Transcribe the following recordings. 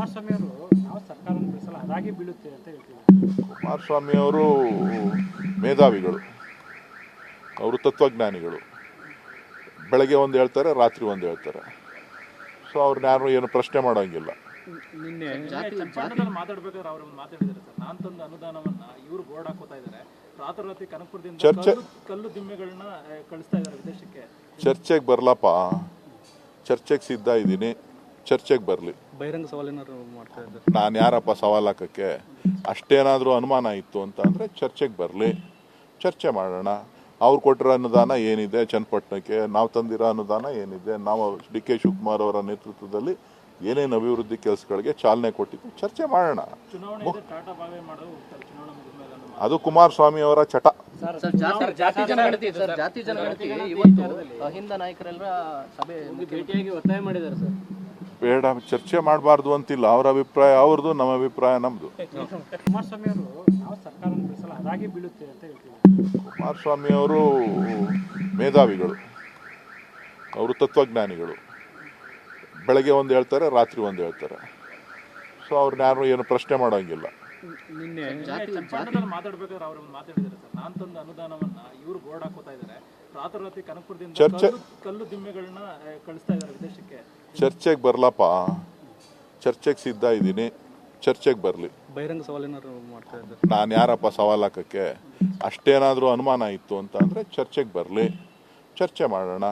ಕುಮಾರಸ್ವಾಮಿ ಅವರು ನಾವು ಸರ್ಕಾರ ಬೆಳೆಸಲ್ಲ ಅದಾಗಿ ಬೀಳುತ್ತೆ ಅಂತ ಹೇಳ್ತಿದ್ದಾರೆ ಕುಮಾರಸ್ವಾಮಿ ಅವರು ಮೇಧಾವಿಗಳು ಅವರು ತತ್ವಜ್ಞಾನಿಗಳು. ಬೆಳಗ್ಗೆ ಒಂದು ಹೇಳ್ತಾರೆ ರಾತ್ರಿ ಒಂದು ಹೇಳ್ತಾರೆ. ಸೊ ಅವ್ರನ್ನ ಯಾರು ಏನು ಪ್ರಶ್ನೆ ಮಾಡೋಂಗಿಲ್ಲ. ನಿನ್ನೆ ಮಾತಾಡ್ಬೇಕಾದ್ರೆ ಅವ್ರು ಮಾತಾಡಿದ್ದಾರೆ ಸರ್. ನಾನು ತಂದ ಅನುದಾನವನ್ನ ಇವರು ಬೋರ್ಡ್ ಹಾಕೋತಾ ಇದ್ದಾರೆ. ರಾತ್ರೋರಾತ್ರಿ ಕನಕಪುರದಿಂದ ಚರ್ಚೆ- ಕಲ್ಲು ಕಲ್ಲು ದಿಮ್ಮೆಗಳನ್ನ ಕಳಿಸ್ತಾ ಇದ್ದಾರೆ ವಿದೇಶಕ್ಕೆ. ಚರ್ಚೆಗೆ ಬರಲಪ್ಪ. ಚರ್ಚೆಗೆ ಸಿದ್ಧ ಇದ್ದೀನಿ. ಚರ್ಚೆಗೆ ಬರಲಿ. ಬಹಿರಂಗ ಸವಾಲೇನಾದ್ರು ಮಾಡ್ತಾ ಇದ್ದಾರೆ. ನಾನು ಯಾರಪ್ಪ ಸವಾಲು ಹಾಕೋಕ್ಕೆ? ಅಷ್ಟೇನಾದರೂ ಅನುಮಾನ ಇತ್ತು ಅಂತ ಅಂದರೆ ಚರ್ಚೆಗೆ ಬರಲಿ. ಚರ್ಚೆ ಮಾಡೋಣ. ಅವ್ರು ಕೊಟ್ಟಿರೋ ಅನುದಾನ ಏನಿದೆ ಚನ್ನಪಟ್ಟಣಕ್ಕೆ? ನಾವು ತಂದಿರೋ ಅನುದಾನ ಏನಿದೆ? ನಾವು ಡಿ ಕೆ ಶಿವಕುಮಾರ್ ಅವರ ನೇತೃತ್ವದಲ್ಲಿ ಏನೇನು ಅಭಿವೃದ್ಧಿ ಕೆಲಸಗಳಿಗೆ ಚಾಲನೆ ಕೊಟ್ಟಿದ್ದು ಚರ್ಚೆ ಮಾಡೋಣ. ಅದು ಕುಮಾರಸ್ವಾಮಿ ಅವರ ಚಟ. ಸರ್ ಜಾತಿ ಜಾತಿ ಜನಗಣತಿ ಸರ್. ಜಾತಿ ಜನಗಣತಿ ಇವತ್ತು ಅಹಿಂದ ನಾಯಕರೆಲ್ಲ ಸಭೆ ಭೇಟಿಯಾಗಿ ಒತ್ತಾಯ ಮಾಡಿದ್ದಾರೆ ಸರ್. ಬೇಡ ಚರ್ಚೆ ಮಾಡಬಾರ್ದು ಅಂತಿಲ್ಲ. ಅವ್ರ ಅಭಿಪ್ರಾಯ ಅವ್ರದ್ದು ನಮ್ಮ ಅಭಿಪ್ರಾಯ ನಮ್ಮದು ಕುಮಾರಸ್ವಾಮಿ ಅವರು ಮೇಧಾವಿಗಳು. ಅವರು ತತ್ವಜ್ಞಾನಿಗಳು. ಬೆಳಗ್ಗೆ ಒಂದು ಹೇಳ್ತಾರೆ ರಾತ್ರಿ ಒಂದು ಹೇಳ್ತಾರೆ. ಸೊ ಅವ್ರನ್ನ ಯಾರು ಏನು ಪ್ರಶ್ನೆ ಮಾಡೋಂಗಿಲ್ಲ. ನಿನ್ನೆ ಮಾತಾಡ್ಬೇಕಾದ್ರೆ ಅವ್ರು ಒಂದು ಮಾತಾಡಿದ್ದಾರೆ ಸರ್. ನಾನ್ ತಂದ ಅನುದಾನವನ್ನ ಇವರು ಬೋರ್ಡ್ ಹಾಕೋತಾ ಇದ್ದಾರೆ. ರಾತ್ರೋರಾತ್ರಿ ಕನಕಪುರದಿಂದ ಚರ್ಚೆ- ಕಲ್ಲು ಕಲ್ಲು ದಿಮ್ಮೆಗಳನ್ನ ಕಳಿಸ್ತಾ ಇದ್ದಾರೆ ವಿದೇಶಕ್ಕೆ. ಚರ್ಚೆಗೆ ಬರಲಪ್ಪ. ಚರ್ಚೆಗೆ ಸಿದ್ಧ ಇದ್ದೀನಿ. ಚರ್ಚೆಗೆ ಬರಲಿ. ಬಹಿರಂಗ ಸವಾಲೇನಾದ್ರು ಮಾಡ್ತಾ ಇದ್ದಾರೆ. ನಾನು ಯಾರಪ್ಪ ಸವಾಲು ಹಾಕಕ್ಕೆ? ಅಷ್ಟೇನಾದರೂ ಅನುಮಾನ ಇತ್ತು ಅಂತ ಅಂದರೆ ಚರ್ಚೆಗೆ ಬರಲಿ. ಚರ್ಚೆ ಮಾಡೋಣ.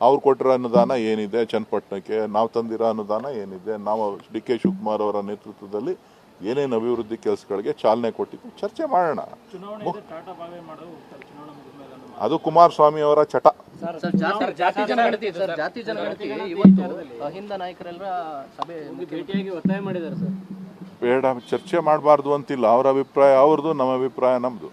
ಅವ್ರು ಕೊಟ್ಟಿರೋ ಅನುದಾನ ಏನಿದೆ? ಚನ್ನಪಟ್ಟಣಕ್ಕೆ ನಾವು ತಂದಿರೋ ಅನುದಾನ ಏನಿದೆ? ನಾವು ಡಿ ಕೆ ಶಿವಕುಮಾರ್ ಅವರ ನೇತೃತ್ವದಲ್ಲಿ ಏನೇನು ಅಭಿವೃದ್ಧಿ ಕೆಲಸಗಳಿಗೆ ಚಾಲನೆ ಕೊಟ್ಟಿದ್ದು ಚರ್ಚೆ ಮಾಡೋಣ. ಅದು ಕುಮಾರಸ್ವಾಮಿ ಅವರ ಚಟ. ಸರ್ ಜಾತಿ ಜಾತಿ ಜನಗಣತಿ ಸರ್ ಜಾತಿ ಜನಗಣತಿ ಇವತ್ತು ಅಹಿಂದ ನಾಯಕರೆಲ್ಲ ಸಭೆ ಭೇಟಿಯಾಗಿ ಒತ್ತಾಯ ಮಾಡಿದ್ದಾರೆ ಸರ್. ಬೇಡ ಚರ್ಚೆ ಮಾಡಬಾರ್ದು ಅಂತಿಲ್ಲ. ಅವರ ಅಭಿಪ್ರಾಯ ಅವ್ರದ್ದು ನಮ್ಮ ಅಭಿಪ್ರಾಯ ನಮ್ಮದು